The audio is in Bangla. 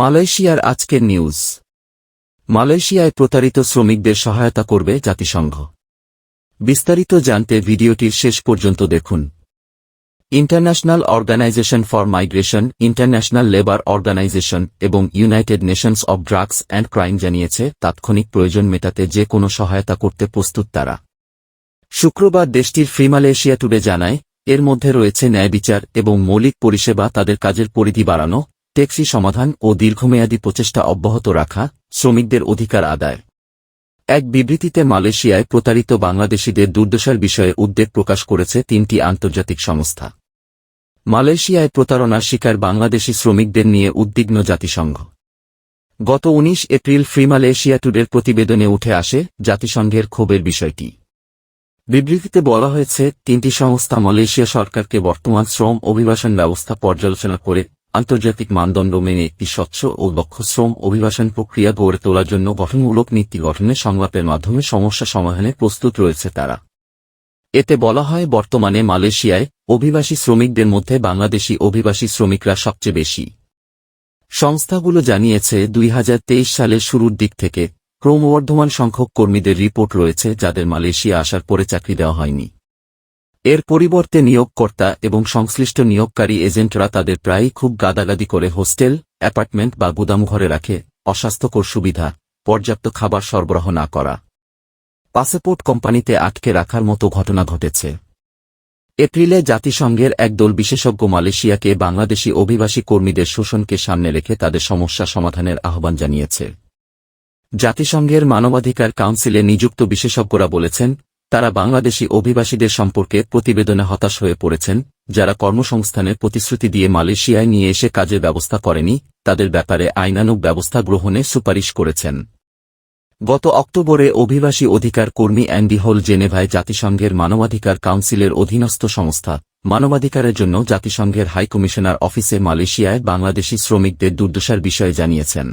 মালয়েশিয়ার আজকের নিউজ। মালয়েশিয়ায় প্রতারিত শ্রমিকদের সহায়তা করবে জাতিসংঘ। বিস্তারিত জানতে ভিডিওটির শেষ পর্যন্ত দেখুন। International Organisation for Migration, International Labour Organisation এবং United Nations of Drugs and Crime জানিয়েছে, তাৎক্ষণিক প্রয়োজন মেটাতে যে কোনো সহায়তা করতে প্রস্তুত তারা। শুক্রবার দেশটির ফ্রি মালয়েশিয়া টুডে জানায়, এর মধ্যে রয়েছে ন্যায় বিচার এবং মৌলিক পরিষেবা তাদের কাজের পরিধি বাড়ানো টেক্সি সমাধান ও দীর্ঘমেয়াদী প্রচেষ্টা অব্যাহত রাখা শ্রমিকদের অধিকার আদায়। এক বিবৃতিতে মালয়েশিয়ায় প্রতারিত বাংলাদেশিদের দুর্দশার বিষয়ে উদ্বেগ প্রকাশ করেছে তিনটি আন্তর্জাতিক সংস্থা। মালয়েশিয়ায় প্রতারণার শিকার বাংলাদেশি শ্রমিকদের নিয়ে উদ্বিগ্ন জাতিসংঘ। গত ১৯ এপ্রিল ফ্রি মালয়েশিয়া টুডের প্রতিবেদনে উঠে আসে জাতিসংঘের ক্ষোভের বিষয়টি। বিবৃতিতে বলা হয়েছে, তিনটি সংস্থা মালয়েশিয়া সরকারকে বর্তমান শ্রম অভিবাসন ব্যবস্থা পর্যালোচনা করে আন্তর্জাতিক মানদণ্ড মেনে একটি স্বচ্ছ ও দক্ষ শ্রম অভিবাসন প্রক্রিয়া গড়ে তোলার জন্য গঠনমূলক নীতি গঠনে সংলাপের মাধ্যমে সমস্যা সমাধানে প্রস্তুত রয়েছে তারা। এতে বলা হয়, বর্তমানে মালয়েশিয়ায় অভিবাসী শ্রমিকদের মধ্যে বাংলাদেশি অভিবাসী শ্রমিকরা সবচেয়ে বেশি। সংস্থাগুলো জানিয়েছে, দুই হাজার তেইশ সালের শুরুর দিক থেকে ক্রমবর্ধমান সংখ্যক কর্মীদের রিপোর্ট রয়েছে যাদের মালয়েশিয়া আসার পরে চাকরি দেওয়া হয়নি। এর পরিবর্তে নিয়োগকর্তা এবং সংশ্লিষ্ট নিয়োগকারী এজেন্টরা তাদের প্রায়ই খুব গাদাগাদি করে হোস্টেল, অ্যাপার্টমেন্ট বা গুদামঘরে রাখে, অস্বাস্থ্যকর সুবিধা, পর্যাপ্ত খাবার সরবরাহ না করা। পাসপোর্ট কোম্পানিতে আটকে রাখার মতো ঘটনা ঘটেছে। এপ্রিলে জাতিসংঘের একদল বিশেষজ্ঞ মালয়েশিয়াকে বাংলাদেশি অভিবাসী কর্মীদের শোষণকে সামনে রেখে তাদের সমস্যা সমাধানের আহ্বান জানিয়েছে। জাতিসংঘের মানবাধিকার কাউন্সিলে নিযুক্ত বিশেষজ্ঞরা বলেছেন তারা বাংলাদেশি অভিবাসীদের সম্পর্কে প্রতিবেদনে হতাশ হয়ে পড়েছেন, যারা কর্মসংস্থানের প্রতিশ্রুতি দিয়ে মালয়েশিয়ায় নিয়ে এসে কাজের ব্যবস্থা করেনি, তাদের ব্যাপারে আইনানুগ ব্যবস্থা গ্রহণে সুপারিশ করেছেন। গত অক্টোবরে অভিবাসী অধিকার কর্মী অ্যান্ডি হোল জেনেভায় জাতিসংঘের মানবাধিকার কাউন্সিলের অধীনস্থ সংস্থা, মানবাধিকারের জন্য জাতিসংঘের হাইকমিশনার অফিসে মালয়েশিয়ায় বাংলাদেশি শ্রমিকদের দুর্দশার বিষয়ে জানিয়েছেন।